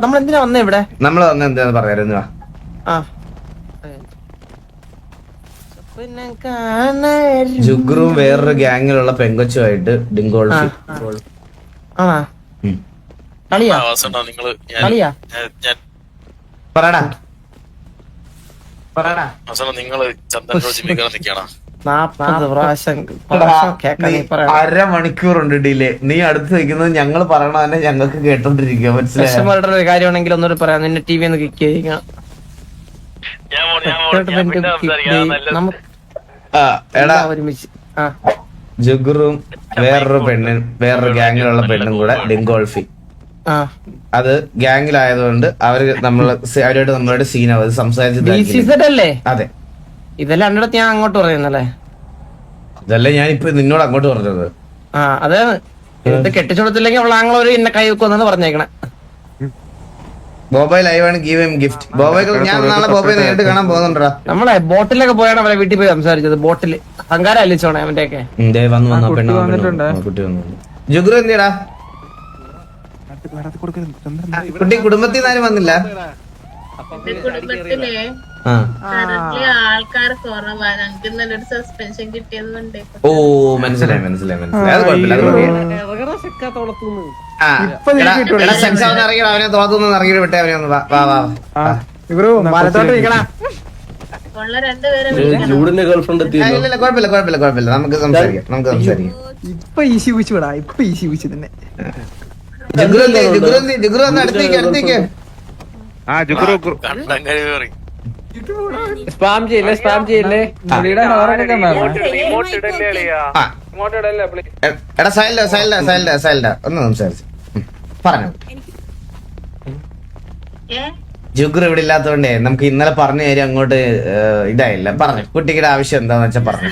നമ്മൾ എന്തിനാ വന്നേ ഇവിടെ? നമ്മൾ വന്ന എന്താന്ന് പറയായിരുന്നു ആ. ജുഗ്രും വേറൊരു ഗ്യാങ്ങിലുള്ള പെങ്കൊച്ചുമായിട്ട് ഡിങ്കോൾഫി. ആണാ? ഞാൻ പറടാ. നിങ്ങൾ ചന്ദൻ റോജി മികവ് നിക്കണം? നാപ്പത് പ്രാവശ്യം അരമണിക്കൂറുണ്ട് ഡിലേ. നീ അടുത്ത് നിൽക്കുന്നത് ഞങ്ങൾ പറയണ തന്നെ ഞങ്ങൾക്ക് കേട്ടോണ്ടിരിക്കുക മനസ്സിലായി? ഒരു കാര്യമാണെങ്കിൽ ഒന്നുകൂടി പറയാം. നിന്നെ ടി വി ഒന്ന് ചെയ്യുക ആ, എടാ. ഒരുമിച്ച് ആ. ജുഗുറും വേറൊരു പെണ്ണും വേറൊരു ഗ്യാങ്ങിലുള്ള പെണ്ണും കൂടെ ഡിങ്കോൾഫി ആ. അത് ഗ്യാങ്ങിലായതുകൊണ്ട് അവർ നമ്മൾ അവരുമായിട്ട് അവരോട് നമ്മളോട് സീനാവും സംസാരിച്ചത് അതെ. ഇതെല്ലാം രണ്ടിടത്ത് ഞാൻ അങ്ങോട്ട് പറയുന്നല്ലേ? ഇതെല്ലാം ഞാൻ ഇപ്പൊ നിന്നോട് അങ്ങോട്ട് പറഞ്ഞത്. ആ അത്. ഇത് കെട്ടിച്ചു കൊടുത്തില്ലെങ്കിൽ അവൾ ആങ്ങളെ ഒരു ഇന്നെ കൈ വെക്കുമെന്നാണ് പറഞ്ഞേക്കണേ. ബോബോയ് ലൈവ് ആണ് ഗീവ് എം ഗിഫ്റ്റ് ബോബോയ് ഞാൻ നാളെ ബോബോയ് നേരിട്ട് കാണാൻ പോകുന്നുണ്ടാ നമ്മളെ ബോട്ടിലൊക്കെ പോയാണ് അവരെ വീട്ടിൽ പോയി സംസാരിച്ചത് ബോട്ടിൽ അഹങ്കാരം അല്ലിച്ചോണേ അവന്റെ ഒക്കെ കുട്ടി വന്നു ജുഗ്രു എന്തിടാ? കുട്ടി കുടുംബത്തിൽ നിന്ന് ആരും വന്നില്ല? ആ. ആൾക്കാർ കുറവാ ഞങ്ങൾക്ക് ഇന്നലെ സസ്പെൻഷൻ ഓ മനസ്സിലായി മനസ്സിലായി മനസ്സിലായി. അത് കുഴപ്പമില്ല അത് കുഴപ്പമില്ല. ആ, എടാ, എടാ, സെക്സ് ആവുന്ന ഇറങ്ങിയിട്ട് അവനെ തോളത്തുനിന്ന് ഇറങ്ങിയിട്ട് വിട്ടേ അവനെ ഒന്ന് വാ വാ വാ. വാ. ഉള്ള രണ്ടുപേരെ വിളിക്കണം. ജൂഡിന്റെ ഗേൾഫ്രണ്ട് ആ, ഇല്ല ഇല്ല കുഴപ്പമില്ല കുഴപ്പമില്ല കുഴപ്പമില്ല. നമുക്ക് സംസാരിക്കാം നമുക്ക് സംസാരിക്കാം. ഇപ്പൊ ഈസി വിളിച്ചു വിടാ ഇപ്പൊ ഈസി വിളിച്ചു തന്നെ ജുഗ്രു എന്തി ജുഗ്രു എന്തി ജുഗ്രു ഒന്ന് അടുത്തേക്ക് അടുത്തേക്ക്. കണ്ടം കഴിവേറി സ്പാം ചെയ്യില്ലേ സ്പാം ചെയ്യില്ലേ? എടാ സൈല സൈല സൈല സൈല ഒന്ന് സംസാരിച്ചു. പറഞ്ഞു. ജുഗർ ജുഗ്രു ഇവിടെ ഇല്ലാത്തതുകൊണ്ടേ നമുക്ക് ഇന്നലെ പറഞ്ഞു തരും അങ്ങോട്ട് ഇതായില്ല. പറഞ്ഞു. കുട്ടിയുടെ ആവശ്യം എന്താന്ന് വെച്ചാ പറഞ്ഞു.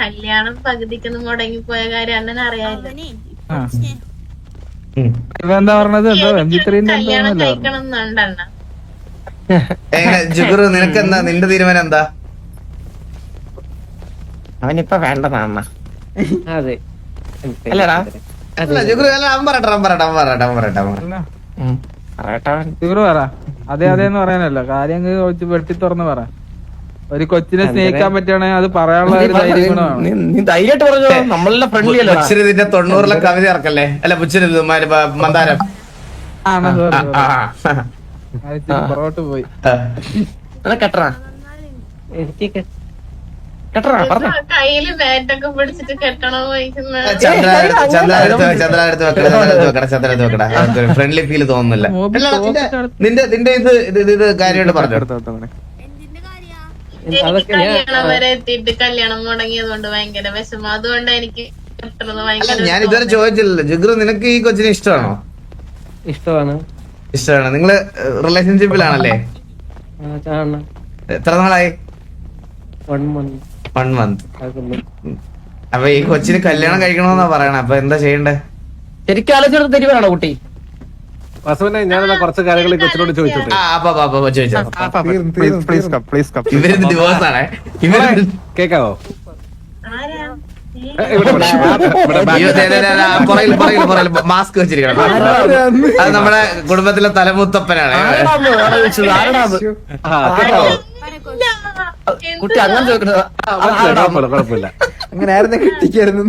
കല്യാണം പകുതിക്കൊന്നും മുടങ്ങി പോയ കാര്യം അണ്ണൻ അറിയാമല്ലോ ഉം. എന്താ പറഞ്ഞത്? എന്താ എം കല്യാണം കഴിക്കണം എന്നുണ്ട് അണ്ണ. എങ്ങനെ ജുഗ്രു നിനക്ക് എന്താ നിന്റെ തീരുമാനം എന്താ അവനിപ്പോ വേണ്ടതാ അമ്മ അല്ലടാ. അല്ല ജുഗ്രു അല്ല അവൻ പറയട്ടെ അവൻ പറയട്ടെ അവൻ പറയട്ടെ അവൻ പറയട്ടെ അവൻ പറയട്ടെ. ഉം. പറയട്ടെ അവൻ. ഇവർ പറ. അതെ അതെ എന്ന് പറയാനല്ലോ. കാര്യം അങ്ങ് വെട്ടി തുറന്ന് പറ. ഒരു കൊച്ചിനെ സ്നേഹിക്കാൻ പറ്റുകയാണെങ്കിൽ അത് പറയാനുള്ള ഒരു ധൈര്യം നീ- നീ ധൈര്യമായിട്ട് പറഞ്ഞോ നമ്മളെല്ലാം ഫ്രണ്ട്ലി അല്ലേ പുച്ചിരി നിന്റെ തൊണ്ണൂറിലെ കവിത ഇറക്കല്ലേ? അല്ല പുച്ചിരി ഇത് മ- മ- മന്ദാരം. ആണ് ആ, ആ, അത് പുറകോട്ട് പോയി. ആ. എന്നാ കെട്ടറാ? കെട്ടറാ പറഞ്ഞ. കയ്യിൽ ബാറ്റൊക്കെ പിടിച്ചിട്ട് കെട്ടണോ ഫ്രണ്ട്ലി ഫീൽ തോന്നുന്നില്ല. നിന്റെ- നിന്റെ ഇത് ഇത് കാര്യമായിട്ട് പറഞ്ഞു. കല്യാണം വരെ കൊണ്ട് കല്യാണം മുടങ്ങിയത് ഭയങ്കര വിഷമം. അതുകൊണ്ട് എനിക്ക് ഞാൻ ഇതുവരെ ചോദിച്ചില്ലല്ലോ. ജിഗ്രു നിനക്ക് ഈ കൊച്ചിനെ ഇഷ്ടമാണോ? ഇഷ്ടമാണ്. ഇഷ്ടമാണ്. നിങ്ങൾ റിലേഷൻഷിപ്പിലാണല്ലേ എത്ര നാളായി? വൺ മന്ത് അപ്പൊ ഈ കൊച്ചിന് കല്യാണം കഴിക്കണമെന്നാ പറയണ. അപ്പൊ എന്താ ചെയ്യണ്ടേ? ശരിക്കും ആലോചിച്ചെടുത്ത് തരുവാണോ കുട്ടി? വസുവിനെ ഞാനെന്നാ കുറച്ച് കാര്യങ്ങൾ കൊച്ചിനോട് ചോദിച്ചോട്ടെ. ആ അപ്പൊ അപ്പൊ, അപ്പൊ ചോദിച്ചോ. പ്ലീസ് കം പ്ലീസ് കം ഇവർ ഡിവോഴ്സ് ആണേ. ഇവർ കേക്കാവോ? മാസ്ക് വെച്ചിരിക്കണം. അത്? നമ്മുടെ കുടുംബത്തിലെ തലമുത്തപ്പനാണ്. കുട്ടി. അങ്ങനെ കുഴപ്പമില്ല അങ്ങനെ ആയിരുന്നു കിട്ടിക്കായിരുന്നു.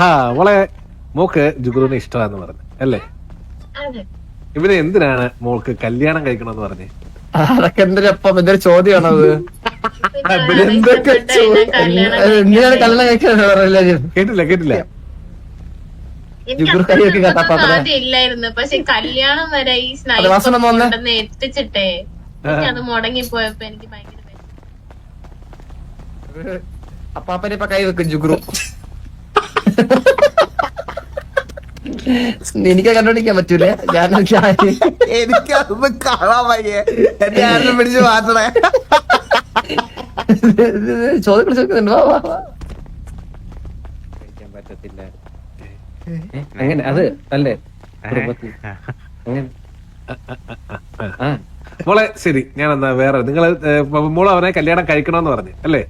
ആ മോളെ മോക്ക് ജുഗുറിനെ ഇഷ്ടമാന്ന് പറഞ്ഞു അല്ലേ? ഇവന് എന്തിനാണ് മോൾക്ക് കല്യാണം കഴിക്കണമെന്ന് പറഞ്ഞേ? അതൊക്കെ എന്തൊരപ്പം എന്തൊരു ചോദ്യമാണോ അത് എന്തിനാണ് കല്യാണം കഴിക്കാൻ കേട്ടില്ല കേട്ടില്ല. ഇല്ലായിരുന്നു പക്ഷെ കല്യാണം വരെ ഈ അത് സ്നൈപ്പ് എത്തിച്ചിട്ടേ എനിക്ക് അത് മുടങ്ങിപ്പോയപ്പോ എനിക്ക് ഭയങ്കര വിഷമം. അപ്പാപ്പനെ ഇപ്പൊ കൈ വെക്കും ജുഗ്രു. എനിക്ക് കണ്ടുപിടിക്കാൻ പറ്റൂലേ. ഞാൻ എനിക്കതൊന്നും കാണാൻ വയ്യേ. എന്നെ ആരും പിടിച്ച് മാറ്റണേ. ചോദ്യങ്ങൾ ചോദിക്കുന്നുണ്ട് വാ, വാ, വാ. പറ്റത്തില്ല. അങ്ങനെ അത് അല്ലേ? കുടുംബത്തിൽ. അങ്ങനെ ആ. മോളെ ശരി. ഞാൻ എന്നാ വേറെ നിങ്ങൾ മോൾ അവനെ കല്യാണം കഴിക്കണമെന്ന് പറഞ്ഞു അല്ലേ?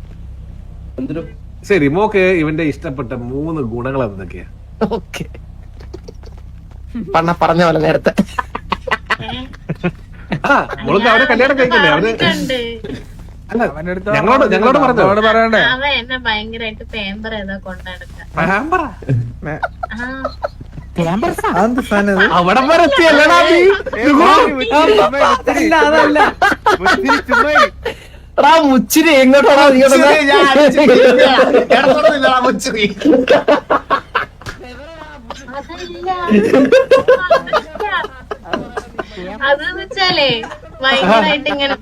ശരി മോക്ക് ഇവന്റെ ഇഷ്ടപ്പെട്ട മൂന്ന് ഗുണങ്ങൾ എന്തൊക്കെയാ പറഞ്ഞ പോലെ നേരത്തെ. ആ മോൾക്ക് അവരെ കല്യാണം കഴിക്കണ്ടേ അവർ അല്ല ഞങ്ങളോട് ഞങ്ങളോട് പറഞ്ഞോ? അവനോട് പറയണ്ടേ? അവൻ എന്നെ ഭയങ്കരമായിട്ട് പേമ്പർ ചെയ്താ കൊണ്ടെടുക്ക. ഞാൻ പറ. അതെന്ത് സാധനം ഇത്? അവിടെ വരെ എത്തിയല്ലടാ നീ. ഇല്ല അതല്ല. എടാ മുച്ചിരി എങ്ങോട്ടാടാ നീ മുച്ചിരി, കിടന്നെ? അതെന്ന് വെച്ചാലേ ഭയങ്കരമായിട്ട് ഇങ്ങനെ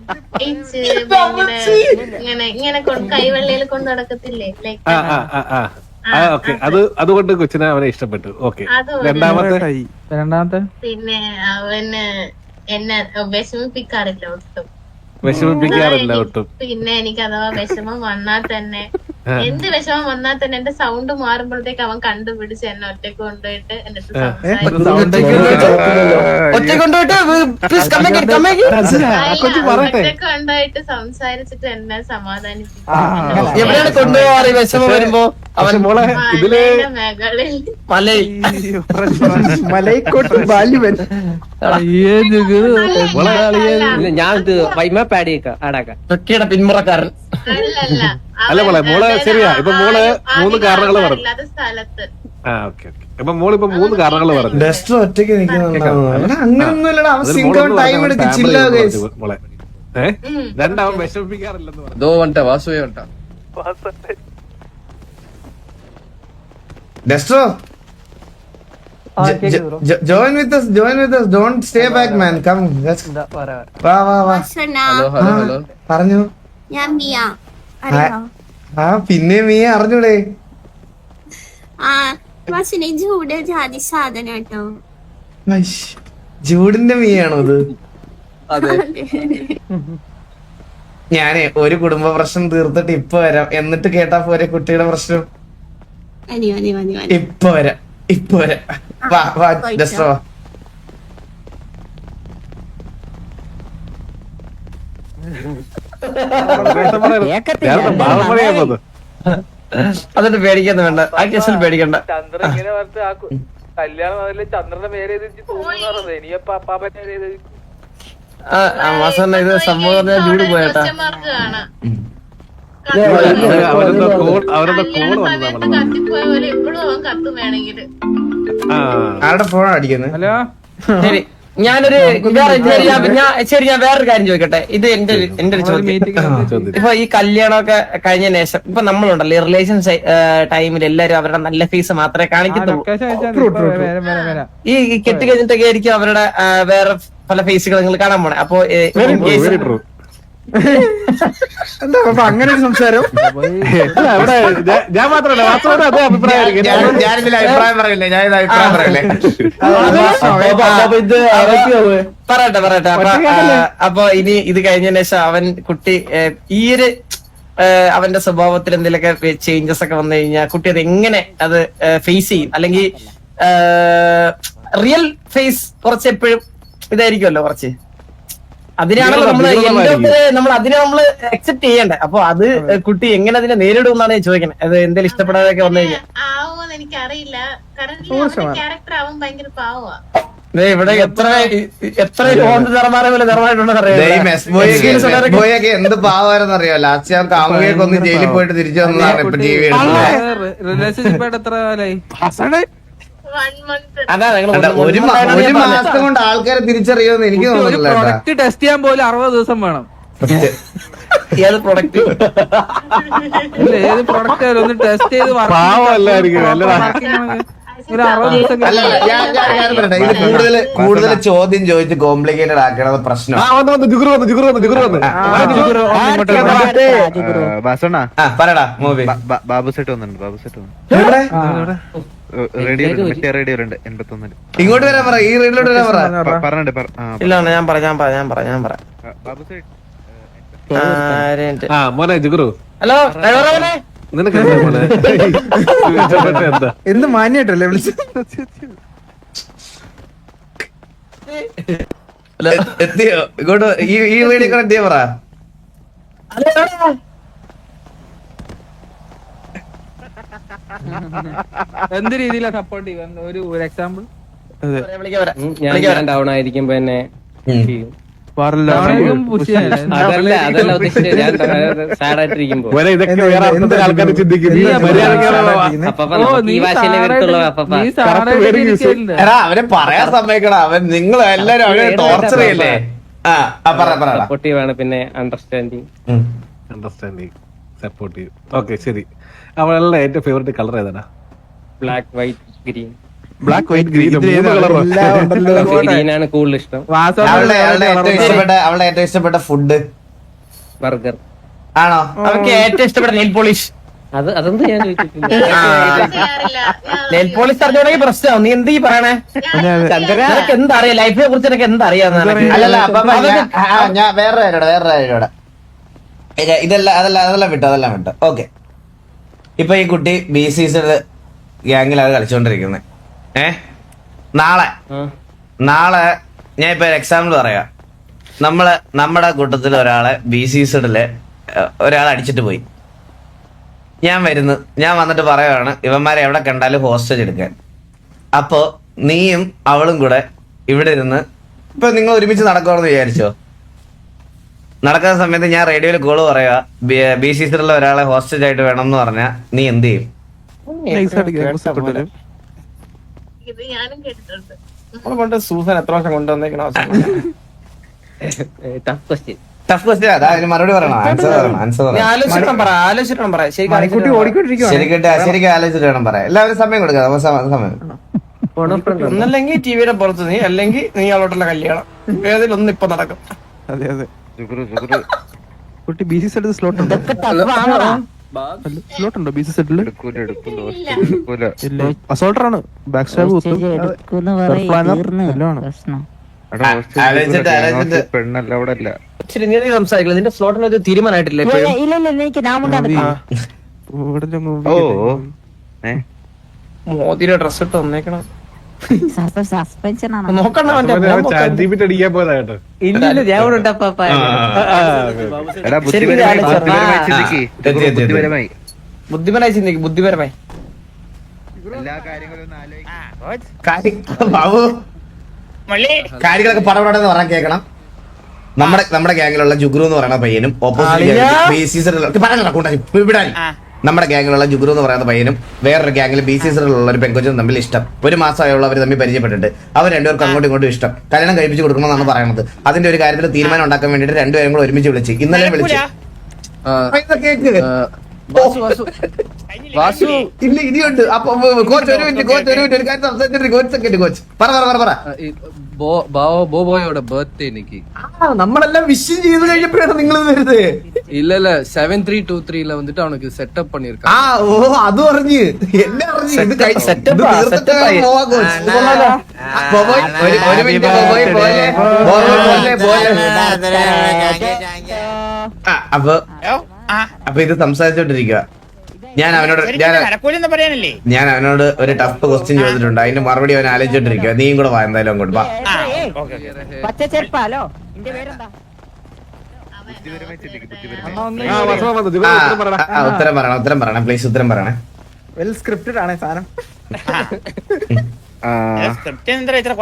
ഇങ്ങനെ ഇങ്ങനെ കൊണ്ട് കൈവെള്ളയിൽ കൊണ്ട് നടക്കത്തില്ലേ ലൈക്ക് ആ ആ ആ ആ. ആ ഓക്കെ. അത്. അതുകൊണ്ട് കൊച്ചിനെ അവനെ ഇഷ്ടപ്പെട്ടു. ഓക്കെ. രണ്ടാമത്തെ? രണ്ടാമത്തെ പിന്നെ അവന് എന്നെ വിഷമിപ്പിക്കാറില്ല ഒട്ടും. വിഷമിപ്പിക്കാറില്ല ഒട്ടും. പിന്നെ എനിക്ക് അഥവാ വിഷമം വന്നാൽ തന്നെ എന്ത് വിഷമം വന്നാൽ തന്നെ എന്റെ സൗണ്ട് മാറുമ്പോഴത്തേക്ക് അവൻ കണ്ടുപിടിച്ച് എന്നെ ഒറ്റയ്ക്ക് കൊണ്ടുപോയിട്ട് എന്റെ ഒറ്റയ്ക്ക് കൊണ്ടുപോയിട്ട് സംസാരിച്ചിട്ട് എന്നെ സമാധാനിപ്പിക്കും. എവിടെയാണ് വിഷമം വരുമ്പോ? അവൻ മോളെ ഇതിൽ മലൈ. മലൈക്കോട്ട് ബാല്യവൻ ഞാൻ ഇത് വൈമാപ്പ് ആഡ് ചെയ്ക്കാം ആടാക്കാം തൊക്കിയുടെ പിന്മുറക്കാരൻ. അല്ലല്ല. അല്ല മോളെ, മോൾ ശരിയാ. ഇപ്പൊ മോൾ മൂന്ന് കാരണങ്ങൾ പറഞ്ഞു. ഇല്ലാത്ത സ്ഥലത്ത്. ആ ഓക്കെ ഓക്കെ. മോൾ ഇപ്പൊ മൂന്ന് കാരണങ്ങൾ പറഞ്ഞു. ഡസ്റ്റർ ഒറ്റയ്ക്ക് നിൽക്കുന്നുണ്ടാവും എടാ അങ്ങനൊന്നുമില്ലടാ. അവൻ അതിൽ സിങ്ക് മോളൊന്ന് ടൈം പറഞ്ഞ എടുത്ത് family ചില്ല എന്ന് പറഞ്ഞു മോളെ ഏ രണ്ടാവൻ വിഷമിപ്പിക്കാറില്ലെന്ന് പറഞ്ഞു ദോ വണ്ട വാസുവേ Duster join with us join with us don't stay back man come വാ വാ വാ. Hello hello hello. പറഞ്ഞു. ഞാൻ മിയ. ആ പിന്നെ മിയ അറിഞ്ഞൂടെ? ആ ബസ്സിനെ ചൂട് ജാതി സാധനം കേട്ടോ. ജൂഡിന്റെ മീയാണോ ഇത് ഞാനേ ഒരു കുടുംബ പ്രശ്നം തീർത്തിട്ട് ഇപ്പൊ വരാം. എന്നിട്ട് കേട്ടാ പോരെ കുട്ടിയുടെ പ്രശ്നം. ഇപ്പൊ വരാം ഇപ്പൊ വരാം. വാ വാ ഡസ്റ്റർ വാ അതിട്ട് പേടിക്കൊന്നും വേണ്ട. ആ കേസിൽ പേടിക്കണ്ട. ചന്ദ്രനെ കല്യാണം അതിൽ ചന്ദ്രന്റെ പേര് എഴുതി തോന്നുന്നു ഇനിയപ്പോ അപ്പാപ്പന്റെ പേര് ആ മാസം ഇത് സംഭവം വീട് ജൂഡ് പോയേട്ടാ. അവരെന്തോ കോൾ അവരെന്തോ കോൾ വന്നു ആരുടെ അടിക്കുന്നത് ഹലോ? ശരി. ഞാനൊരു വേറെ ശരി ഞാൻ ഞാൻ ശരി ഞാൻ വേറൊരു കാര്യം ചോദിക്കട്ടെ. ഇത് എന്റെ ഒരു- എന്റെ ഒരു ചോദ്യം. ഇപ്പൊ ഈ കല്യാണമൊക്കെ കഴിഞ്ഞ ശേഷം ഇപ്പൊ നമ്മളുണ്ടല്ലോ ഈ റിലേഷൻ ടൈമിൽ എല്ലാരും അവരുടെ നല്ല ഫേസ് മാത്രമേ കാണിക്കത്തുള്ളൂ. ലൊക്കേഷൻ അയച്ചാൽ വരാം വരാം വരാം ഈ ഈ കെട്ടി കഴിഞ്ഞിട്ടൊക്കെ ആയിരിക്കും അവരുടെ ആ, വേറെ പല ഫേസുകൾ നിങ്ങൾ കാണാൻ പോണേ. അപ്പൊ ഏ, in case- വെരി ട്രൂ എന്താ അപ്പൊ അങ്ങനെ ഒരു സംസാരം? അവിടെ ഞാൻ- മാത്രമല്ല വാസ്തവം അതേ അഭിപ്രായമായിരിക്കും ഞാൻ- ഞാനിതിൽ അഭിപ്രായം പറയില്ലേ ഞാൻ ഇത് അഭിപ്രായം പറയില്ലേ പറയട്ടെ പറയട്ടെ. അപ്പൊ അപ്പൊ ഇനി ഇത് കഴിഞ്ഞതിന് ശേഷം അവൻ കുട്ടി ഈ ഒരു അവന്റെ സ്വഭാവത്തിൽ എന്തെങ്കിലുമൊക്കെ ചേഞ്ചസ് ഒക്കെ വന്നു കഴിഞ്ഞാൽ കുട്ടി അത് എങ്ങനെ അത് ഫേസ് ചെയ്യും? അല്ലെങ്കിൽ റിയൽ ഫേസ് കുറച്ച് എപ്പോഴും ഇതായിരിക്കുമല്ലോ കുറച്ച്. അതിനാണല്ലോ നമ്മൾ നമ്മൾ അതിനെ നമ്മൾ അക്സെപ്റ്റ് ചെയ്യണ്ടേ? അപ്പൊ അത് കുട്ടി എങ്ങനെ അതിനെ നേരിടും എന്നാണ് ഞാൻ ചോദിക്കുന്നത് അത് എന്തെങ്കിലും ഇഷ്ടപ്പെടാതൊക്കെ വന്നു കഴിഞ്ഞാൽ ആവുമെന്ന് എനിക്ക് അറിയില്ല കാരണം ക്യാരക്ടർ ആവും ഭയങ്കര പാവമാ. ദേ ഇവിടെ എത്ര എത്ര ബോയൊക്കെ എന്ത് പാവായിരുന്നു അറിയോ? ലാസ്റ്റ് ഞാൻ കാമുകയൊക്കെ ഒന്ന് ജയിലിൽ പോയിട്ട് തിരിച്ചു വന്നതാണ് ഇപ്പൊ ടി വി ഒരു മാസം കൊണ്ട് ആൾക്കാരെ തിരിച്ചറിയുമെന്ന് എനിക്ക് ഒരു തോന്നുന്നില്ല പ്രൊഡക്റ്റ് ടെസ്റ്റ് ചെയ്യാൻ പോലും അറുപത് ദിവസം വേണം. ഏത് പ്രൊഡക്റ്റ് ഇല്ല, ഏത് പ്രൊഡക്റ്റ് ആയാലും ഒന്ന് ടെസ്റ്റ് ചെയ്ത് ഇത് കൂടുതൽ കൂടുതൽ ചോദ്യം ചോദിച്ച് കോംപ്ലിക്കേറ്റഡ് ആക്കണത് പ്രശ്നം. ആ വന്ന് വന്ന് വന്ന് ജുഗുർ വന്ന് ജുഗുർ വന്ന്. ബാസണ്ണ ആ പറയടാ മൂവി. ബാബു സെറ്റ് വന്നിട്ടുണ്ട് ബാബു സെറ്റ് വന്നു. റേഡിയോ റേഡിയോ ഇങ്ങോട്ട് വരാൻ പറ ഈ റീഡിലോട്ട് വരാൻ പറ. പറഞ്ഞിട്ട് പറ. ഇല്ല ഞാൻ പറയാം ഞാൻ പറയാം ഞാൻ പറയാം ഞാൻ ആ മോനെ ജുഗുറു. ഹലോ ഡ്രൈവർ നിനക്ക് എന്താ മാന്യായിട്ടല്ലേ വിളിച്ചു? എത്തിയോ? ഇങ്ങോട്ട് ഈ ഈ വീഡിയോ കൂടെ പറ? എന്ത് രീതിയിലാ സപ്പോർട്ട് ചെയ്യുക? ഒരു ഒരു എക്സാമ്പിൾ ഞാൻ ഞാൻ ഡൗൺ ആയിരിക്കുമ്പോ എന്നെ അവരെ. അതല്ല അതല്ല ഉദ്ദേശിച്ചത്. ഞാൻ അവനെ പറയാൻ സമ്മതിക്കടാ. അവൻ നിങ്ങൾ എല്ലാരും അവനെ ടോർച്ചർ ചെയ്യല്ലേ? സപ്പോർട്ടീവ് ആണ് പിന്നെ അണ്ടർസ്റ്റാൻഡിങ് അണ്ടർസ്റ്റാൻഡിങ് സപ്പോർട്ടീവ് ഓക്കെ ശരി. അവളുടെ ഏറ്റവും ഫേവറേറ്റ് കളർ ഏതാണ്? Black white green black white green green ആണ് കൂടുതൽ ഇഷ്ടം. അവളുടെ ഏറ്റവും ഇഷ്ടപ്പെട്ട അവളുടെ ഏറ്റവും ഇഷ്ടപ്പെട്ട ഫുഡ് ബർഗർ ആണോ? അവർക്ക് ഏറ്റവും ഇഷ്ടപ്പെട്ട നെയിൽ പോളിഷ് അത് അതൊന്നും ഞാൻ നെയിൽ പോളിഷ് അറിഞ്ഞോണെങ്കിൽ പ്രശ്നമാവും നീ എന്ത് ഈ പറയണേ? നിനക്ക് എന്തറിയാം? ലൈഫിനെ കുറിച്ച് നിനക്ക് എന്തറിയാം അല്ലല്ല ഞാൻ വേറെ വേറെ ഇതല്ല അതല്ല അതെല്ലാം വിട്ടു അതെല്ലാം വിട്ടു. ഓക്കെ ഇപ്പൊ ഈ കുട്ടി ബി സി സിയുടെ ഗ്യാങ്ങിലാണ് കളിച്ചോണ്ടിരിക്കുന്നത് ഏ? നാളെ. നാളെ ഞാൻ ഇപ്പൊ ഒരു എക്സാമ്പിൾ പറയാം. നമ്മൾ നമ്മുടെ കൂട്ടത്തിൽ ഒരാളെ ബി സി സിഡിൽ ഒരാൾ അടിച്ചിട്ട് പോയി. ഞാൻ വരുന്നു. ഞാൻ വന്നിട്ട് പറയുവാണ് ഇവന്മാരെ എവിടെ കണ്ടാലും ഹോസ്റ്റേജ് എടുക്കാൻ. അപ്പോ നീയും അവളും കൂടെ ഇവിടെ ഇരുന്ന് ഇപ്പൊ നിങ്ങൾ ഒരുമിച്ച് നടക്കുവാണെന്ന് വിചാരിച്ചോ? നടക്കുന്ന സമയത്ത് ഞാൻ റേഡിയോയിൽ കോൾ പറയാ ബി സി സിയിലുള്ള ഒരാളെ ഹോസ്റ്റേജ് ആയിട്ട് വേണം എന്ന് പറഞ്ഞാ നീ എന്ത് ചെയ്യും? ഇത് ഞാനും കേട്ടിട്ടുണ്ട്. നമ്മളെ കൊണ്ട് സൂസൻ എത്ര വർഷം കൊണ്ടുവന്നേക്കണ ടഫ് ക്വസ്റ്റ്യൻ ടഫ് ക്വസ്റ്റ്യൻ അതാ അതിന് മറുപടി പറയണം. ആൻസർ പറയണം. പറ പറ. ശരിക്കും ശരിക്കും ആലോചിച്ചിട്ട് വേണം പറയാം എല്ലാവരും സമയം കൊടുക്കാം. സമയം. ഒന്നല്ലെങ്കിൽ ടിവിയുടെ പുറത്ത് നീ അല്ലെങ്കിൽ നീ അവളോട്ടുള്ള കല്യാണം. ഏതിലൊന്നും ഇപ്പൊ നടക്കും. അതെ അതെ. കുട്ടി ബി സി സെറ്റ് സ്ലോട്ട് ഉണ്ടോ? സ്ലോട്ട് ഉണ്ടോ? ബി സി ഇല്ല. അസോൾട്ടർ ആണ്. ബാക്ക് സ്റ്റാബ് കുത്തും. പെണ്ണല്ല അവിടെ അല്ല സംസാരിക്കില്ല. നിന്റെ തീരുമാനമായിട്ടില്ല മോദിയുടെ ഡ്രസ് ഇട്ട് വന്നേക്കണം നോക്കണ്ട അവന്റെ ചാറ്റ് ജിപിടി അടിക്കാൻ പോയതാ കേട്ടോ ഞാൻ ഇവിടെ എടാ ബുദ്ധിപരമായി ചിന്തിക്ക്. ബുദ്ധിപരമായി ബുദ്ധിപരമായി ചിന്തിക്കും ബുദ്ധിപരമായി എല്ലാ കാര്യങ്ങളും ഒന്ന് ആലോചിക്ക് കാര്യം- ബാബു കാര്യങ്ങളൊക്കെ പടപടെന്ന് പറയാൻ കേൾക്കണം നമ്മുടെ നമ്മുടെ ഗ്യാങ്ങിലുള്ള ജുഗ്രു എന്ന് പറയുന്ന പയ്യനും ഓപ്പോസിറ്റ് അളിയാ. കൂട്ടാ വിടാൻ നമ്മുടെ ഗ്യാങ്ങിലുള്ള ജുഗ്രു എന്ന് പറയുന്ന പയ്യനും വേറൊരു ഗ്യാങ്ങിൽ ബി സി സിലുള്ള ഒരു പെൺകുഞ്ഞും തമ്മിൽ ഇഷ്ടം. ഒരു മാസമായുള്ള അവർ തമ്മിൽ പരിചയപ്പെട്ടിട്ട് അവർ രണ്ടുപേർക്കും അങ്ങോട്ടും ഇങ്ങോട്ടും ഇഷ്ടം. കല്യാണം കഴിപ്പിച്ച് കൊടുക്കണമെന്നാണ് പറയുന്നത്. അതിന്റെ ഒരു കാര്യത്തിൽ തീരുമാനം ഉണ്ടാക്കാൻ വേണ്ടിയിട്ട് രണ്ടുപേരും കൂടെ ഒരുമിച്ച് വിളിച്ച് ഇന്നലെ വിളിച്ചു. കേക്ക്. വാസു ഇല്ല ഇനിയുണ്ട് കോച്ച് ഒരു മിനിറ്റ് കോച്ച് ഒരു മിനിറ്റ് ഒരു കോച്ച് പറ പറ പറ പറ ബർത്ത്ഡേ എനിക്ക് നമ്മളെല്ലാം വിഷ് ചെയ്ത് കഴിഞ്ഞപ്പോഴാണ് നിങ്ങൾ വരുന്നത് ഇല്ല இல்ல செவன் த்ரீ டூ த்ரீல வந்துட்டு அவனுக்கு செட்டப் பண்ணிருக்கான் ஆ ஓ அது அறிஞ்சு என்ன அறிஞ்சு അപ്പൊ ഇത് സംസാരിച്ചോണ്ടിരിക്കുക. ഞാൻ അവനോട് ഞാൻ ഞാൻ അവനോട് ഒരു ടഫ് ക്വസ്റ്റ്യൻ ചോദിച്ചിട്ടുണ്ട്. അതിന്റെ മറുപടി അവൻ ആലോചിച്ചോണ്ടിരിക്കുക. നീയും കൂടെ വാ എന്തായാലും അങ്ങോട്ട് വാ. ഉത്തരം പറയണം ഉത്തരം പറയണം പ്ലീസ് ഉത്തരം പറയണേ. വെൽ സ്ക്രിപ്റ്റഡ് ആണ് സാധനം. ആ. ഇത്ര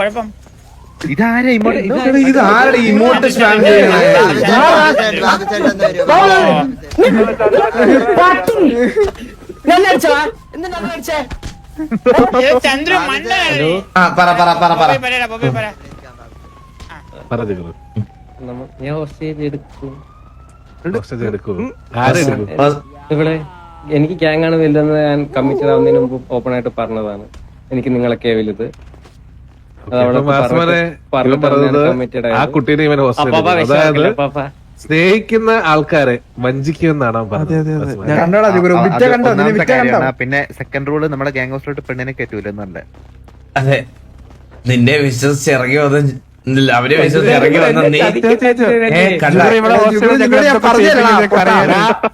ഇമോട്ട് സ്പാം പറ പറ പറ പറ. ഞാൻ ഹോസ്റ്റേജ് എടുക്കും. ഇവിടെ എനിക്ക് ഗ്യാങ് ആണ് വലുതെന്ന് ഞാൻ കമ്മിറ്റഡ് ആവുന്നതിന് മുമ്പ് ഓപ്പൺ ആയിട്ട് പറഞ്ഞതാണ്. എനിക്ക് നിങ്ങളൊക്കെ വലുത്. ആ കുട്ടീനെ ഇവൻ ഹോസ്റ്റലിൽ. സ്നേഹിക്കുന്ന ആൾക്കാരെ വഞ്ചിക്കുമെന്നാണ്. പറഞ്ഞത്. ഞാൻ കണ്ടോടാ വിറ്റ കണ്ടോ? നീ വിറ്റ കണ്ടോ? കാര്യമാണ്. പിന്നെ സെക്കൻഡ് റൂൾ നമ്മുടെ ഗ്യാങ് ഹൗസിലോട്ട് പെണ്ണിനെ കയറ്റൂലെന്നുണ്ട് അതെ. നിന്നെ വിശ്വസിച്ച് ഇറങ്ങി വന്ന അവരെ വിശ്വസിച്ച് ഇറങ്ങി വന്ന നീ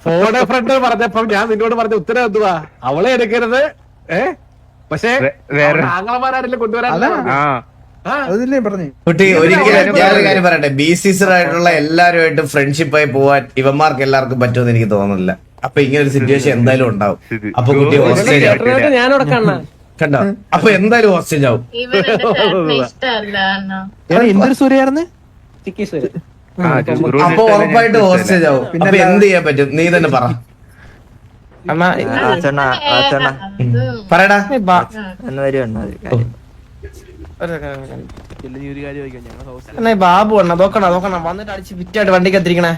ഫോണ് ഫ്രണ്ട് പറഞ്ഞപ്പം ഞാൻ നിന്നോട് പറഞ്ഞ ഉത്തരം എന്തുവാ? അവളെ എടുക്കരുത്. ഏ? പക്ഷേ ആംഗ്ലമാരാരെങ്കിലും കൊണ്ടുവരാൻ ആ. അതില്ലേ പറഞ്ഞു. കുട്ടി ഒരിക്കലും ഞാനൊരു കാര്യം പറയട്ടെ. ബി സീസർ ആയിട്ടുള്ള എല്ലാവരുമായിട്ടും ഫ്രണ്ട്ഷിപ്പായി പോവാൻ ഇവന്മാർക്ക് എല്ലാവർക്കും പറ്റുമെന്ന് എനിക്ക് തോന്നുന്നില്ല. അപ്പൊ ഇങ്ങനെ ഒരു സിറ്റുവേഷൻ എന്തായാലും ഉണ്ടാവും. അപ്പൊ കുട്ടി കാണാം കണ്ടോ. അപ്പൊ എന്തായാലും ഓസ്ട്രേലിയ ആവും എന്തൊരു സൂര്യായിരുന്നു അപ്പൊ ഉറപ്പായിട്ട് ഹോസ്റ്റേജ് ആവും അപ്പൊ എന്ത് ചെയ്യാൻ പറ്റും? നീ തന്നെ പറ. പറയടാ എന്നാ ബാബു അണ്ണ നോക്കണ നോക്കണ വന്നിട്ട് അടിച്ച് ഫിറ്റായിട്ട് വണ്ടി എത്തിരിക്കണേ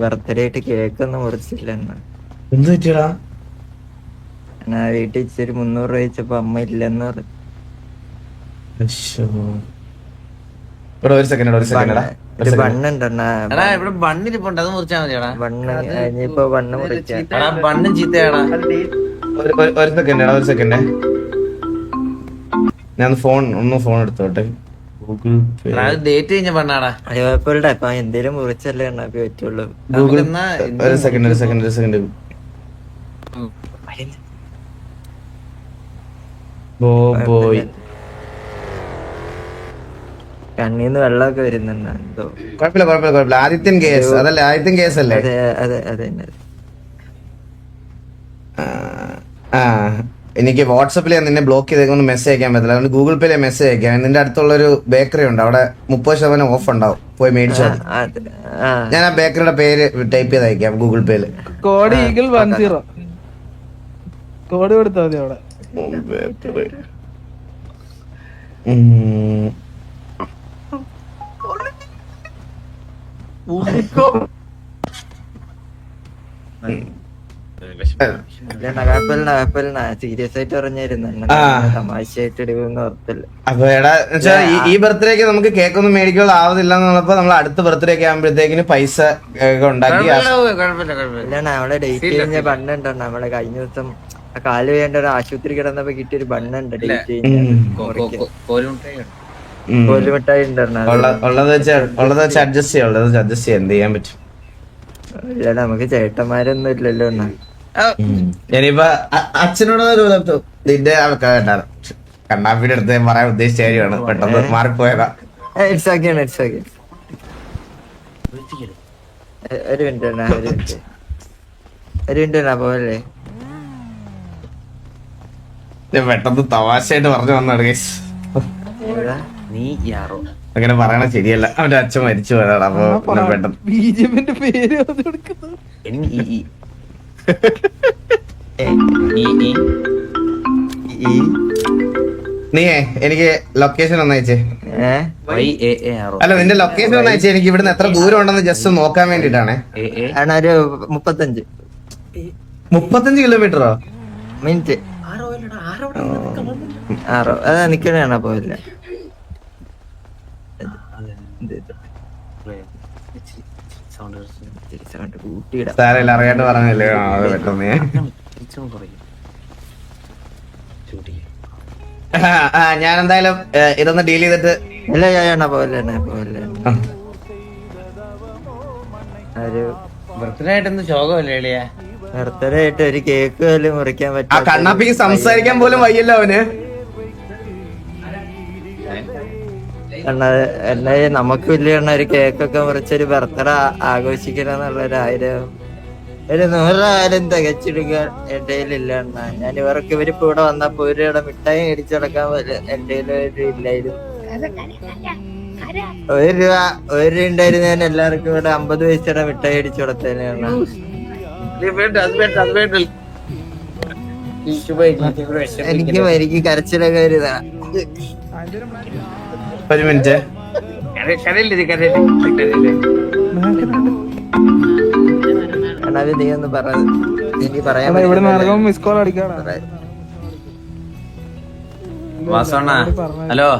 ബർത്ത്ഡേ ആയിട്ട് കേക്ക് ഒന്നും മുറിച്ചില്ല എന്നാ എന്ത് പറ്റിയടാ എന്നാ വീട്ടിൽ ഇച്ചിരി മുന്നൂറ് രൂപ വെച്ചപ്പോ അമ്മ ഇല്ലെന്ന് പറഞ്ഞു അശ്ശോ. ഇവിടെ ഒരു സെക്കൻഡ് ഒരു സെക്കൻഡ് ഒരു ബണ്ണുണ്ടെണ്ണ ഇവിടെ ബണ്ണിരിപ്പുണ്ട് അത് മുറിച്ചാൽ മതിയാടാ ബണ്ണ് ഇനിയിപ്പോ ബണ്ണ് മുറിക്കാം. ബണ്ണും ചീത്തയാടാ. ഒരു സെക്കൻഡ് ഒരു സെക്കൻഡ് ഞാൻ ഫോൺ ഒന്ന് ഫോൺ എടുത്തോട്ടെ. ഗൂഗിൾ പേ ഡേറ്റ് കഴിഞ്ഞ പെണ്ണാടാ അത് കുഴപ്പമില്ല. ഇപ്പൊ എന്തേലും മുറിച്ചല്ലേ എണ്ണാപ്പി പറ്റുള്ളൂ. ഗൂഗിൾ ഒരു സെക്കൻഡ് ഒരു സെക്കൻഡ് ഒരു സെക്കൻഡ് ബോ ബോയ് കണ്ണീന്ന് വെള്ളമൊക്കെ വരുന്നുണ്ട്. എന്തോ. കുഴപ്പമില്ല കുഴപ്പമില്ല കുഴപ്പമില്ല. ആദിത്യൻ കേസ് അതല്ലേ? ആദിത്യൻ കേസ് അല്ലേ? അതെ അതെ അതെ തന്നെ. ആ, എനിക്ക് വാട്സപ്പിൽ ഞാൻ നിന്നെ ബ്ലോക്ക് ചെയ്തേക്കൊന്ന് മെസ്സേജ് അയക്കാൻ പറ്റില്ല അതുകൊണ്ട് ഗൂഗിൾ പേയിലെ മെസ്സേജ് അയക്കാം. നിന്റെ അടുത്തുള്ള ഒരു ബേക്കറി ഉണ്ട്. അവിടെ മുപ്പത് ശതമാനം ഓഫ് ഉണ്ടാവും. പോയി മേടിച്ചോ മതി. അത് ആ. ഞാൻ ആ ബേക്കറിയുടെ പേര് ടൈപ്പ് ചെയ്ത് അയക്കാം ഗൂഗിൾ പേയിൽ code eagle one zero code കൊടുത്താൽ മതി അവിടെ. ഉം. സീരിയസ് ആയിട്ട് പറഞ്ഞായിരുന്നു. തമാശയായിട്ട് എടുക്കുമെന്ന് ഉറപ്പില്ല അപ്പൊ എടാ വെച്ചാ ഈ- ഈ ബർത്ത്ഡേക്ക് നമുക്ക് കേക്ക് ഒന്നും മേടിക്കുള്ള ആവുന്നില്ല എന്നുള്ളപ്പോ നമ്മൾ അടുത്ത ബർത്ത്ഡേ ഒക്കെ ആകുമ്പോഴത്തേക്കിന് പൈസ ഉണ്ടാക്കി നമ്മളെ ഡേറ്റ് കഴിഞ്ഞ ബണ്ണുണ്ടോ നമ്മളെ കഴിഞ്ഞ ദിവസം കാൽ വേണ്ട ഒരു ആശുപത്രി കിടന്നപ്പോ കിട്ടിയൊരു ബണ്ണുണ്ട് ഡേറ്റ് ഉം. ഉള്ളത് വെച്ച് ഉള്ളത് വെച്ച് അഡ്ജസ്റ്റ് ചെയ്യാം ഉള്ളത് വെച്ച് അഡ്ജസ്റ്റ് ചെയ്യാം. എന്ത് ചെയ്യാൻ പറ്റും? ഇല്ല നമുക്ക് ചേട്ടന്മാരൊന്നും ഇല്ലല്ലോ എന്നാ. ഞാനിപ്പോ അച്ഛനോട് ഒരു നിന്റെ ആൾക്കാർ കേട്ടാണ് കണ്ണാപ്പിയുടെ അടുത്ത് പറയാൻ ഉദ്ദേശിച്ച കാര്യമാണ്. പെട്ടെന്ന് മാറിപ്പോയതാ ഇറ്റ്സ് ഓക്കെ ഇറ്റ്സ് ഓക്കെ ഒരു മിനിറ്റ് ഒരു മിനിറ്റ് ഒരു മിനിറ്റ് പോവല്ലേ? പെട്ടെന്ന് തമാശയായിട്ട് പറഞ്ഞു വന്നാണ് guys. യാറോ അങ്ങനെ പറയണ ശരിയല്ല. അവന്റെ അച്ഛൻ മരിച്ചു പോയതാണ് അപ്പൊ ഞാൻ പെട്ടെന്ന് ബി ജെ പിന്റെ പേര് വന്ന് കൊടുക്കുന്നത് ഈ നീയേ എനിക്ക് ലൊക്കേഷൻ ഒന്ന് അയച്ചേ. ഏ? അല്ല നിന്റെ ലൊക്കേഷൻ ഒന്ന് അയച്ചേ. എനിക്ക് ഇവിടുന്ന് എത്ര ദൂരം ഉണ്ടെന്ന് ജസ്റ്റ് നോക്കാൻ വേണ്ടിട്ടാണ് ഒരു മുപ്പത്തഞ്ച്. മുപ്പത്തഞ്ച് കിലോമീറ്ററോ മിനിറ്റ്. ആറോ അതാ നിക്കണേണ പോയില്ല. അറിയാണ്ട് പറഞ്ഞല്ലേ? അത് പെട്ടെന്ന്. ഞാൻ എന്തായാലും ഇതൊന്ന് ഡീൽ ചെയ്തിട്ട് ഇല്ല ഞാൻ പോവല്ലേ പോവല്ലേ ആ. ഒരു ബർത്ത്ഡേ ആയിട്ടൊന്നും ശോകമല്ലേ എളിയാ? ബർത്ത്ഡേ ആയിട്ട് ഒരു കേക്ക് പോലും മുറിക്കാൻ ആ പറ്റും കണ്ണാപ്പിക്ക് സംസാരിക്കാൻ പോലും വയ്യല്ലോ അവന്. എന്നാ എന്നെ നമുക്ക് വലിയ എണ്ണ ഒരു കേക്കൊക്കെ മുറിച്ചൊരു ബർത്ത്ഡേ ആഘോഷിക്കണം എന്നുള്ള ഒരു ആഗ്രഹം. ഒരു നൂറായാലും തികച്ചിടുക എന്റെ കയ്യിലില്ല എണ്ണ ഞാൻ ഇവർക്ക് ഇവരിപ്പോ ഇവിടെ വന്നപ്പോ ഒരു ഇടം മിഠായി മേടിച്ചടക്കാൻ നടക്കാൻ എന്റെ ഒരു ഇല്ലായിരുന്നു. ഒരു രൂപ ഒരു രൂപ ഉണ്ടായിരുന്നു ഞാൻ എല്ലാവർക്കും ഇവിടെ അമ്പത് പൈസയുടെ മിഠായി അടിച്ചു കൊടുത്തേനെ എണ്ണ എനിക്ക് എനിക്ക് കരച്ചിലൊക്കെ വരുതാ ഒരു മിനിറ്റ്. എന്നാ നീ ഒന്ന് പറ. എനിക്ക് പറയാൻ ഇവിടെ പറ്റുന്നില്ല. ഇറങ്ങുമ്പോ മിസ് കോൾ അടിക്കാണ് വാസണ്ണ ഹലോ?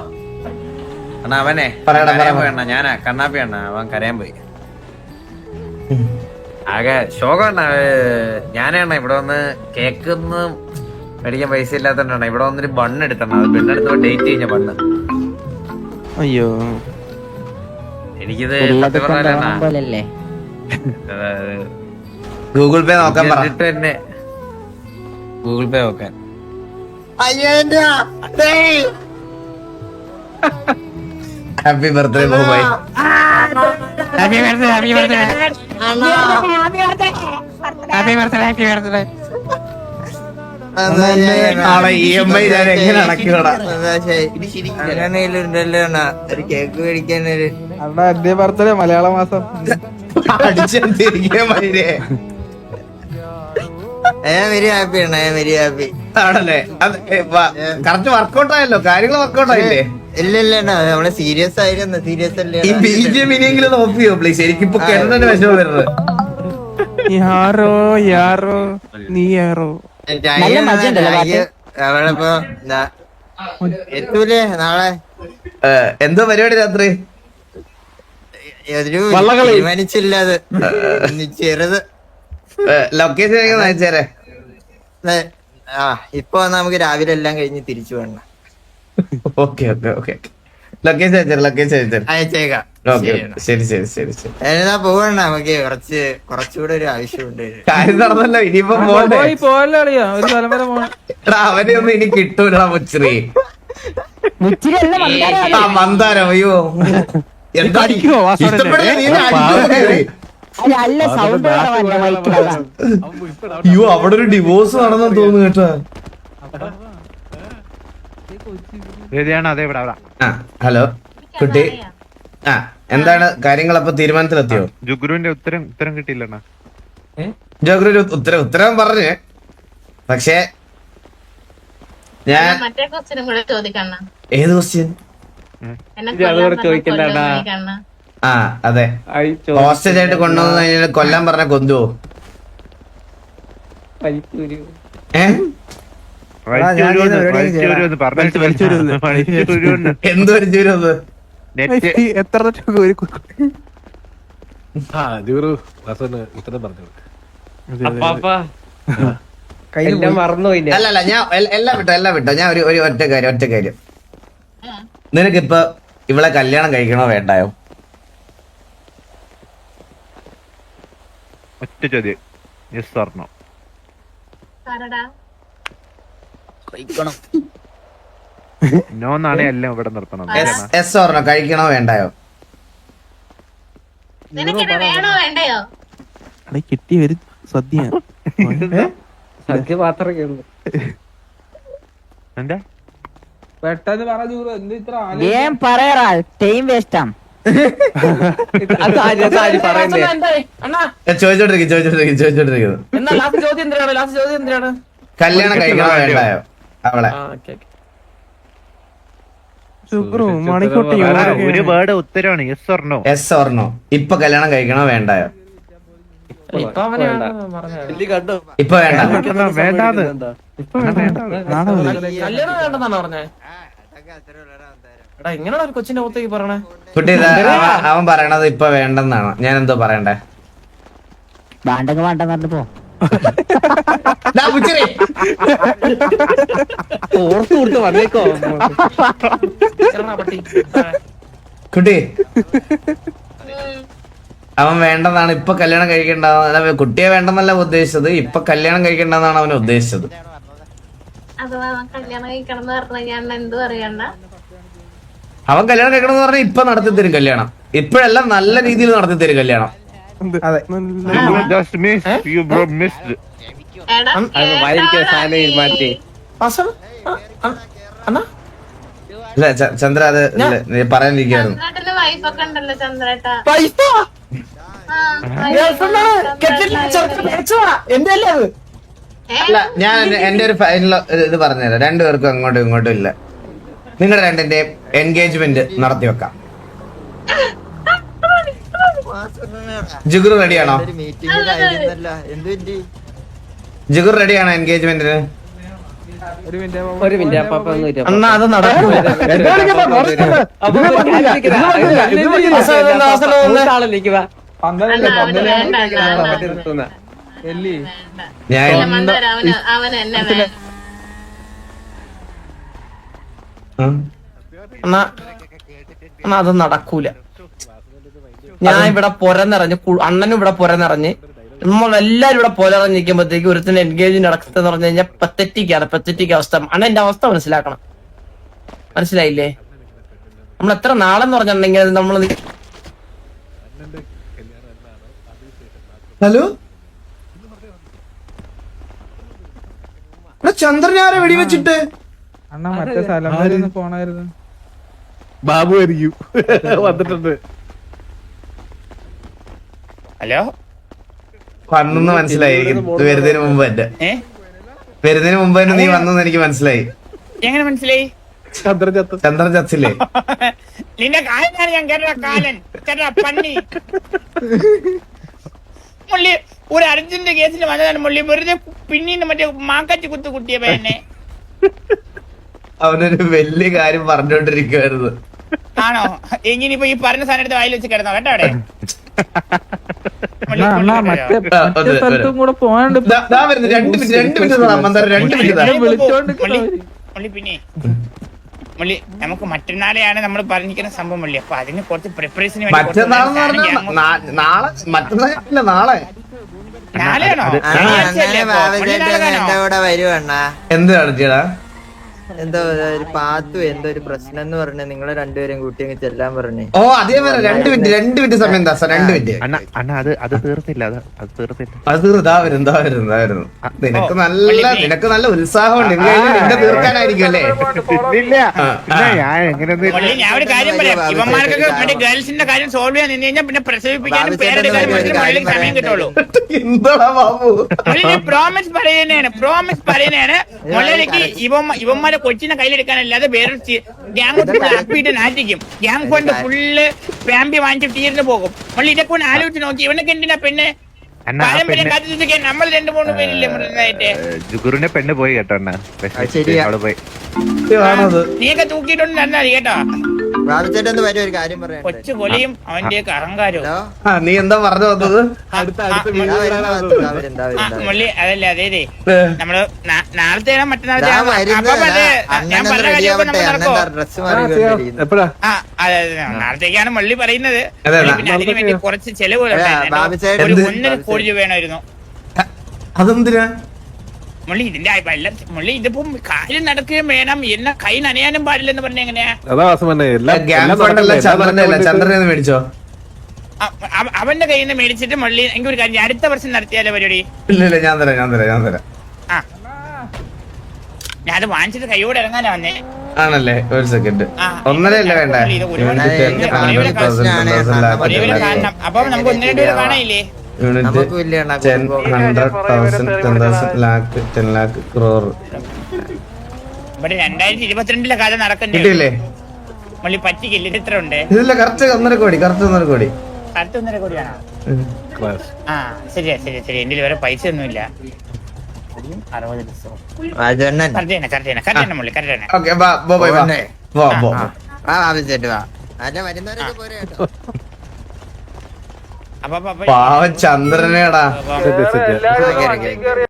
അണ്ണാ അവനെ. കരയാൻ പറ. പോയി അണ്ണാ ഞാനാ കണ്ണാപ്പി അണ്ണ അവൻ കരയാൻ പോയി. ആകെ ശോകം അണ്ണ ഞാനേ അണ്ണ ഇവിടെ വന്ന് കേക്കൊന്നും മേടിക്കാൻ പൈസ ഇല്ലാത്തോണ്ടാണ് ഇവിടെ വന്നൊരു ബണ്ണ് അത് ബണ്ണെടുത്തപ്പോ ഡേറ്റ് കഴിഞ്ഞ ബണ്ണ്. അയ്യോ. എനിക്കിത് ഗൂഗിൾ പേ നോക്കാൻ പറ. എന്നിട്ട് തന്നെ. ഗൂഗിൾ പേ നോക്കാൻ. Happy birthday bye happy birthday happy birthday ഞാൻ എങ്ങനെ അടയ്ക്കൂടാ അങ്ങനെയുണ്ടല്ലോ അണ്ണാ. ഒരു കേക്ക് മേടിക്കാൻ ബർത്ത്ഡേ മലയാള മാസം. വെരി ഹാപ്പി അണ്ണ ഐ വെരി ഹാപ്പി. ആണല്ലേ? കറക്റ്റ് വർക്കൗട്ട് ആയല്ലോ? കാര്യങ്ങൾ വർക്കൗട്ട് ആയില്ലേ? ഇല്ല ഇല്ല അണ്ണാ നമ്മൾ സീരിയസ് ആയിരുന്നു സീരിയസ് അല്ലേ ഈ ബി ജെ ഇനിയെങ്കിലും നോക്കിയോ പ്ലീസ് എനിക്കിപ്പോ കിടന്നെ വിഷമം വരുന്നത്. യാറോ യാറോ നീ യാറോ എന്തോ പരിപാടി രാത്രി? ഒരു വള്ളംകളി. തീരുമാനിച്ചില്ല അത്. ചെറുത്. ലൊക്കേഷൻ അയച്ചേരെ ആ ഇപ്പൊ നമുക്ക് രാവിലെ എല്ലാം കഴിഞ്ഞ് തിരിച്ചു വേണം ഓക്കെ ഓക്കെ ഓക്കെ. ലൊക്കേഷൻ അയച്ചേരെ ലൊക്കേഷൻ അയച്ചേരെ അയച്ചേക്കാം ഓക്കെ ശരി. ശരി ശരി ശരി. എന്നാ പോവണ്ട നമുക്ക്? കുറച്ച് കുറച്ചുകൂടെ ഒരു ആവശ്യമുണ്ട്. കാര്യം നടന്നല്ലോ ഇനിയിപ്പോ പോയല്ലോ അറിയാ? ഒരു സ്ഥലം വരെ പോണം. എടാ അവനെ ഒന്നും ഇനി കിട്ടൂടാ മുച്ചിറി. ആ മന്ദാരം അയ്യോ. എന്താ നീ? അയ്യോ അവിടെ ഒരു ഡിവോഴ്സ് നടന്നു തോന്നുന്നു കേട്ടോ. അതെ ഇവിടെ അവിടെ. ആ ഹലോ. കുട്ടി. ആ എന്താണ് കാര്യങ്ങൾ അപ്പൊ തീരുമാനത്തിലെത്തിയോ? ജുഗ്രുവിന്റെ ഉത്തരം ഉത്തരം കിട്ടിയില്ലണ്ണ ജോഗ്രോ ഉത്തരം ഉത്തരം പറഞ്ഞ്. പക്ഷേ ഞാൻ മറ്റേ ക്വസ്റ്റിനും കൂടെ ചോദിക്കണ്ണ ഏത് ക്വസ്റ്റ്യൻ? ആ അതെ. ആയിട്ട് കൊണ്ടുവന്നു കഴിഞ്ഞാൽ കൊല്ലാൻ പറഞ്ഞ കൊന്തുവോ? ഏ? എന്ത് എത്ര ആ ജുഗുരു വാസവന് ഉത്തരം പറഞ്ഞു അപ്പാപ്പാ. എല്ലാം മറന്നുപോയി അല്ല അല്ല ഞാൻ എല്ലാം വിട്ടോ എല്ലാം വിട്ടോ. ഞാൻ ഒരു ഒറ്റ കാര്യം ഒറ്റ കാര്യം. നിനക്കിപ്പോ ഇവളെ കല്യാണം കഴിക്കണോ വേണ്ടായോ? ഒറ്റ ചോദ്യം. യെസ് പറഞ്ഞോ പറടാ. നോ എല്ലാം ഇവിടെ നിർത്തണം. എസ് ഓർണോ കഴിക്കണോ വേണ്ടായോ? കിട്ടിയ ഒരു സദ്യ. സദ്യ മാത്രമേ എന്താ? പെട്ടെന്ന് പറഞ്ഞു എന്ത് ഇത്ര ഗെയിം പറയറാ ടൈം വേസ്റ്റാ. ചോദിച്ചോണ്ടിരിക്കും ചോദിച്ചോണ്ടിരിക്കും ചോദിച്ചോണ്ടിരിക്കുന്നു ലാസ്റ്റ് ചോദ്യം എന്തിനാണ്? ലാസ്റ്റ് ചോദ്യം എന്തിനാണ്? കല്യാണം കഴിക്കണോ വേണ്ടായോ? അവളെ. ആ ഓക്കെ ഓക്കെ. ഒരു വേർഡ് ഉത്തരവാണ് yes or no yes or no ഇപ്പൊ കല്യാണം കഴിക്കണോ വേണ്ടായോ? ഇപ്പൊ വേണ്ട വേണ്ടാന്ന്. കല്യാണം വേണ്ടെന്നാണ് പറഞ്ഞേ? എടാ ഇങ്ങനെയാണ് ഒരു കൊച്ചിന്റെ മുഖത്തേക്ക് പറയണേ. കുട്ടി അവൻ- പറയണത് ഇപ്പൊ വേണ്ടെന്നാണ്. ഞാൻ എന്തോ പറയണ്ടേ? വേണ്ടെങ്കിൽ വേണ്ടെന്ന് പറഞ്ഞു പോ. ഓർത്ത് കൊടുത്ത് വന്നേക്കോ. കുട്ടി. അവൻ വേണ്ടെന്നാണ് ഇപ്പൊ കല്യാണം കഴിക്കേണ്ടതാണ് കുട്ടിയെ വേണ്ടെന്നല്ല ഉദ്ദേശിച്ചത്. ഇപ്പൊ കല്യാണം കഴിക്കേണ്ടെന്നാണ് അവൻ ഉദ്ദേശിച്ചത്. അവൻ കല്യാണം കഴിക്കണം എന്ന് പറഞ്ഞാൽ ഇപ്പൊ നടത്തി തരും കല്യാണം ഇപ്പോഴെല്ലാം നല്ല രീതിയിൽ നടത്തി തരും കല്യാണം. Just miss you bro missed എടാ അത് വായിരിക്കുന്ന സാധനം മാറ്റി വാസു അണ്ണാ? ഇല്ല ച- ചന്ദ്ര അത് പറയാനിരിക്കുന്നു. എന്റെ അല്ലേ അത്? അല്ല ഞാൻ എന്റെ ഒരു ഫൈനൽ ഇത് പറഞ്ഞുതരാം. രണ്ടുപേർക്കും അങ്ങോട്ടും ഇങ്ങോട്ടും ഇല്ല. നിങ്ങളുടെ രണ്ടിന്റെയും എൻഗേജ്മെന്റ് നടത്തി വെക്കാം. ജുഗുർ റെഡിയാണോ ജിഗുർ റെഡിയാണോ എൻഗേജ്മെന്റിന് ഒരു മിനിറ്റ്. അപ്പാപ്പ അണ്ണാ അത് നടക്കൂല. പന്തലല്ലേ അണ്ണാ, അവന് പന്തലേ വേണ്ട അണ്ണാ, അണ്ണാ. എല്ലി. ഞാൻ ഇല്ല, മണ്ടൂര്, അവന് അവന് എന്നെ അത് നടക്കൂല. ഞാൻ ഇവിടെ പുരന്നിറഞ്ഞ് അണ്ണനും ഇവിടെ പുരന്നിറഞ്ഞ് നമ്മളെല്ലാരും ഇവിടെ പൊരറിഞ്ഞിരിക്കുമ്പോഴത്തേക്ക് ഒരുത്തിന് എൻഗേജ് നടക്കുന്നത് പറഞ്ഞു കഴിഞ്ഞാൽ പത്തറ്റിക്കാണ് പത്തറ്റിക്ക് അവസ്ഥ. അണ്ണ എന്റെ അവസ്ഥ മനസ്സിലാക്കണം. മനസ്സിലായില്ലേ? നമ്മൾ എത്ര നാളെന്ന് പറഞ്ഞിട്ടുണ്ടെങ്കിൽ നമ്മൾ ഹലോ? ചന്ദ്രനാരെ ചന്ദ്രൻ ആരെ വെടിവെച്ചിട്ട് അണ്ണാ മറ്റേ സ്ഥലം പോണായിരുന്നു. ബാബു ആയിരിക്കും. വന്നിട്ടുണ്ട്. ഹലോ? വന്നെന്ന് മനസ്സിലായി. വരുന്നതിന് മുമ്പ് എന്റെ വരുന്നതിന് മുമ്പ് തന്നെ നീ വന്നെന്ന് എനിക്ക് മനസ്സിലായി. എങ്ങനെ മനസ്സിലായി? ചന്ദ്രൻ ചത്തില്ലേ നിന്റെ കാലനാണ് ഞാൻ കേട്ട കാലൻ. കേട്ട പണ്ണി മുള്ളി ഒരു അർജുന്റെ കേസിൽ വന്നതാണ് മുള്ളി. വെറുതെ പിന്നീട് മറ്റേ മാക്കറ്റ് കുത്തു കുട്ടിയ പയ്യനെ അവനൊരു വലിയ കാര്യം പറഞ്ഞുകൊണ്ടിരിക്കുവായിരുന്നു. ആണോ? എങ്ങനെ ഇപ്പൊ ഈ പറഞ്ഞ സാധനം എടുത്ത് വായിൽ വെച്ച് കിടന്നോ. കേട്ടോ അവിടെ. മറ്റേ സ്ഥലത്തും കൂടെ പോകാണ്ട് രണ്ട് മിനിറ്റ് രണ്ട് മിനിറ്റ് രണ്ട് മിനിറ്റ് തരാം. വിളിച്ചോണ്ട് മുള്ളി, പിന്നെ മള്ളി നമുക്ക് മറ്റന്നാളെയാണ് നമ്മൾ പറഞ്ഞിരിക്കുന്ന സംഭവം മള്ളി അപ്പൊ അതിന് കുറച്ച് പ്രിപ്പറേഷന് വേണ്ടി നാളെ നാളെ. നാളെയാണോ? എന്ത് കാണിച്ചടാ? എന്തോ ഒരു പാത്തു എന്തോ ഒരു പ്രശ്നം എന്ന് പറഞ്ഞു നിങ്ങളെ രണ്ടുപേരും കൂട്ടി അങ്ങ് ചെല്ലാൻ പറഞ്ഞു. ഓ അതേ രണ്ട് മിനിറ്റ് രണ്ട് മിനിറ്റ് സമയം ദാസ രണ്ട് മിനിറ്റ്. അണ്ണ അണ്ണ അത് അത് തീർത്തില്ല അത് അത് തീർത്തില്ല. നിനക്ക് നല്ല നിനക്ക് നല്ല ഉത്സാഹമുണ്ട്. ഇത് കഴിഞ്ഞ് നിന്നെ തീർക്കാനായിരിക്കും അല്ലേ? ഇല്ല ഞാൻ എങ്ങനെ ഞാൻ ഒരു കാര്യം പറയാം. ബാബു ഇവന്മാർക്കൊക്കെ മറ്റേ ഗേൾസിന്റെ കാര്യം സോൾവ് ചെയ്യാൻ നിന്ന് കഴിഞ്ഞാൽ പിന്നെ പ്രസവിപ്പിക്കാനും ബാബു ചേട്ടൻ പേരെടുക്കാനും ഒരു മാത്രമേ കാര്യം മുള്ളിക്ക് സമയം പറയാൻ കിട്ടുള്ളൂ. എന്താടാ ബാബു? പ്രോമിസ് പറയുന്നതാണ് പ്രോമിസ് പറയുന്നതാണ്. മുള്ളിലേക്ക് ഇവ ഇവന്മാരെ കൊച്ചിനെ കയ്യിലെടുക്കാനല്ലാതെ വേറെ ഗ്യാങ് ഹാപ്പിയിട്ട് നാറ്റിക്കും. ഗ്യാങ് കൊണ്ട് ഫുള്ള് പാമ്പി വാങ്ങിച്ച് തീർന്നു പോകും. മുള്ളി ഇതൊക്കെ ഒന്ന് ആലോചിച്ച് നോക്കി. ഇവനൊക്കെ എന്തിനാ പെണ്ണ്? പാരമ്പര്യം പെണ്ണ് കാത്തു സൂക്ഷിക്കാൻ നമ്മൾ രണ്ടു മൂന്ന് പേരില്ലേ മൃതായിട്ട് ജുഗുറിന്റെ പെണ്ണ് പോയി കേട്ടോ നീയൊക്കെ തൂക്കിയിട്ടുണ്ട് നന്നാ കേട്ടോ. ബാബുചേട്ടൻ ഒന്ന് വരും ഒരു കാര്യം പറയാൻ കൊച്ചു കൊലയും അവന്റെ അഹങ്കാരവും. ആ നീ എന്താ പറഞ്ഞു വന്നത്? അടുത്ത ആ, അടുത്ത ആ, വീഡിയോ ആ, വരുന്നു, മുള്ളി അതല്ല അതെ ദേ നമ്മൾ നാ- നാളത്തെ മറ്റന്നാളത്തെ അപ്പൊ വരുന്നു, അത് ഞാൻ പറഞ്ഞ കാര്യമൊക്കെ നമ്മൾ നടക്കോ അണ്ണൻ ഡ്രസ് മാറി എപ്പോഴാ? ആ അതെ അതെ, നാളത്തേക്കാണ് മള്ളി പറയുന്നത്. അതെ, അതെ. പിന്നെ അതിന് വേണ്ടി കുറച്ച് ചെലവ് അതെ, ബാബു ചേട്ടൻ? ഒന്നര കോടി രൂപ വേണമായിരുന്നു അതെന്തിനാ? മുള്ളി ഇതിന്റെ വെള്ളം മുള്ളി ഇതിപ്പം കാര്യം നടക്കുകയും വേണം. എന്ന കൈ നനയാനും പാടില്ലെന്ന് പറഞ്ഞ എങ്ങനെയാ അതാ എല്ലാം എല്ലാം എല്ലാം ചന്ദ്രനെ മേടിച്ചോ? അവന്റെ കയ്യിൽ നിന്ന് മേടിച്ചിട്ട് മുള്ളി എനിക്ക് ഒരു കാര്യം അടുത്ത വർഷം നടത്തിയാലോ പരിപാടി? ഇല്ല ഞാൻ തരാം ഞാൻ തരാം ഞാൻ തരാം. ആ. ഞാൻ അത് വാങ്ങിച്ചിട്ട് കൈയോടെ ഇറങ്ങാനാ വന്നേ. ആണല്ലേ? ഒരു സെക്കൻഡ് ഒന്നര അല്ല വേണ്ടേ? അപ്പൊ നമുക്ക് ഒന്ന് രണ്ട് കാണാനില്ലേ? Unit ten hundred thousand ten thousand lakh ten lakh crore കിട്ടിയില്ലേ ഇതില്ല കറക്റ്റ് ഒന്നര കോടി കറക്റ്റ് ഒന്നര കോടി. ആ ശരിയാ ശരി ശരി എന്റെ വേറെ പൈസ ഒന്നുമില്ല അറുപത് ദിവസം ബാബുചേട്ടൻ കറക്റ്റ് തന്നെ കറക്റ്റ് തന്നെ കറക്റ്റ് തന്നെ മുള്ളി കറക്റ്റ് വാ വാ വാ ബോ ബൈ വാ പാവം ചന്ദ്രനേടാ.